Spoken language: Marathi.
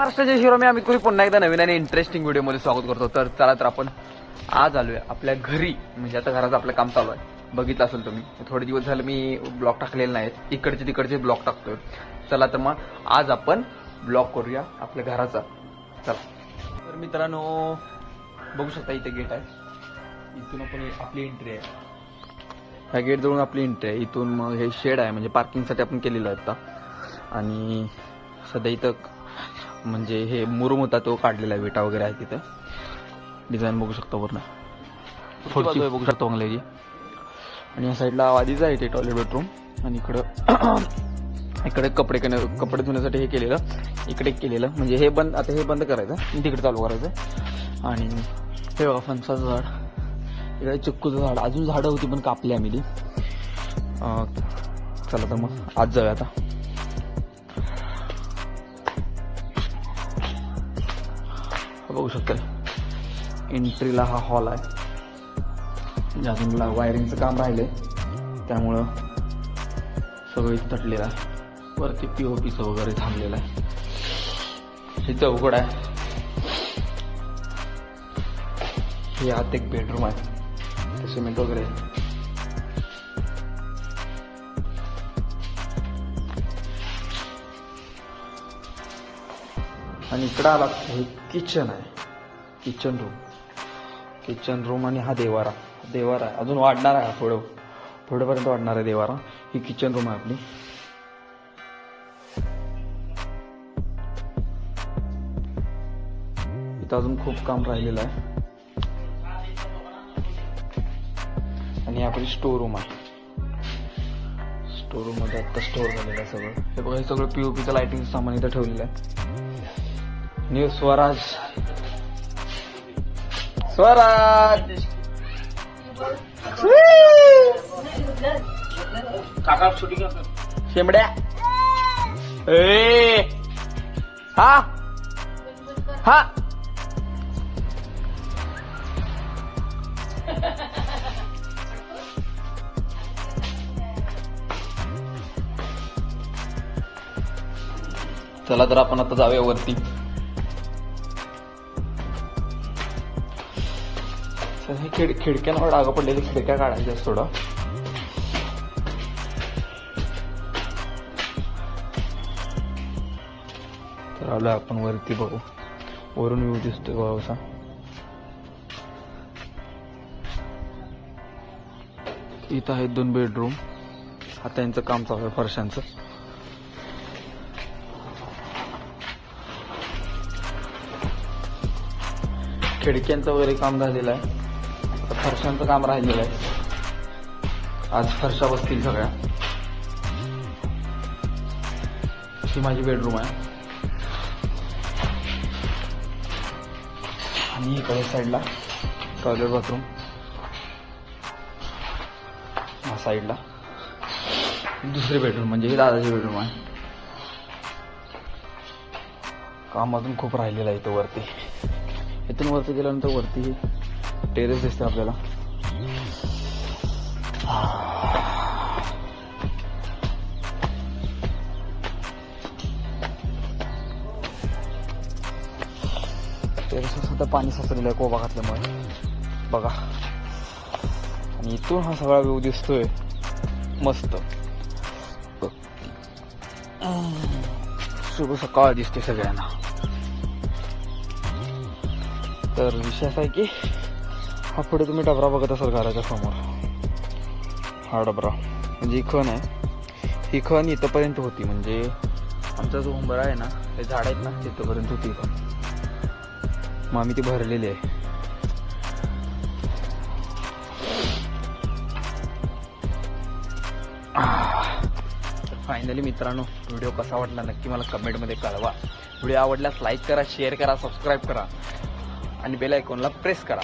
महाराष्ट्राच्या शिरो मी आम्ही पुन्हा एकदा नवीन आणि इंटरेस्टिंग व्हिडिओमध्ये स्वागत करतो. तर चला तर आपण आज आलोय आपल्या घरी. म्हणजे आता घराचं आपलं काम चालू आहे. बघितलं असेल तुम्ही. थोडे दिवस झाले मी ब्लॉग टाकलेले नाहीत. इकडचे तिकडचे ब्लॉग टाकतोय. चला तर मग आज आपण ब्लॉग करूया आपल्या घराचा. चला. तर मित्रांनो बघू शकता इथे गेट आहे. इथून आपण आपली एंट्री आहे. ह्या गेट जवळून आपली एंट्री आहे. इथून मग हे शेड आहे. म्हणजे पार्किंगसाठी आपण केलेलं आहे आता. आणि सध्या इथं म्हणजे हे मुरुम होता तो काढलेला आहे विटा वगैरे आहे तिथं. डिझाईन बघू शकतो पुढची बघू शकतो? बंगल्याची. आणि या साईडला आधीच आहे ते टॉयलेट बेडरूम आणि इकडं इकडे कपडे कपडे धुण्यासाठी हे केलेलं. इकडे केलेलं. म्हणजे हे बंद आता हे बंद करायचं. आणि तिकडे चालू करायचं. आणि हे बघा फणसाचं झाड. इकडे चिक्कूचं झाड. अजून झाडं होती पण कापली आम्ही ती. चला तर मग आज जाऊया आता. बघू शकता. एंट्रीला हा हॉल आहे. म्हणजे अजून ला- वायरिंगचं काम राहिलं आहे त्यामुळं सगळं इथं तटलेलं आहे. वरती पी ओ पीचं वगैरे थांबलेलं आहे. हे चौकड आहे. हे आत एक बेडरूम आहे. सिमेंट वगैरे आणि इकडं आला हे किचन आहे. किचन रूम किचन रूम आणि हा देवारा. देवारा आहे. अजून वाढणार आहे हा पुढं. पुढेपर्यंत वाढणार आहे देवारा. ही किचन रूम आहे आपली. इथं अजून खूप काम राहिलेलं आहे. आणि आपली स्टोर रूम आहे. स्टोर रूममध्ये मध्ये आता स्टोर झालेलं आहे सगळं. हे बघा हे सगळं पीओपीचं लाइटिंग सामान इथं ठेवलेलं आहे. न्यू स्वराज. स्वराज! काका शेंबड्या. ए! हा? हा? चला तर आपण आता जाऊया वरती. तर हे खिड खिडक्यांवर डागं पडलेली खिडक्या काढायच्या थोडं. तर आलो आपण वरती बघू. वरून व्ह्यू दिसतोय बाबासा इथं आहेत दोन बेडरूम आता यांचं काम चालू आहे फरशांचं खिडक्यांचं वगैरे काम झालेलं आहे. आता फरशांचं काम राहिलेलं आहे. आज फरशा बसतील सगळ्या. ही माझी बेडरूम आहे. आणि इकडे साईडला टॉयलेट बाथरूम हा साईडला दुसरी बेडरूम म्हणजे ही दादाची बेडरूम आहे. काम अजून खूप राहिलेलं आहे इथं वरती. इथून वरती गेल्यानंतर वरती टेरेस दिसते आपल्याला. टेरेसवर सुद्धा पाणी साचलेलं आहे कोबा घातल्यामुळे. बघा. आणि इथून हा सगळा व्ह्यू दिसतोय. मस्त. शुभ सकाळ दिसते सगळ्यांना. तर विषय असा आहे की हा पुढे तुम्ही डबरा बघत असाल घराच्या समोर. हा डबरा. म्हणजे ही खण आहे. ही खण इथंपर्यंत होती. म्हणजे आमचा जो उंबरा आहे ना ते झाड आहेत ना तिथंपर्यंत होती खण. मग आम्ही ती भरलेली आहे. फायनली मित्रांनो व्हिडिओ कसा वाटला नक्की मला कमेंटमध्ये कळवा. व्हिडिओ आवडल्यास लाईक करा शेअर करा सबस्क्राईब करा. आणि बेल आयकॉनला प्रेस करा.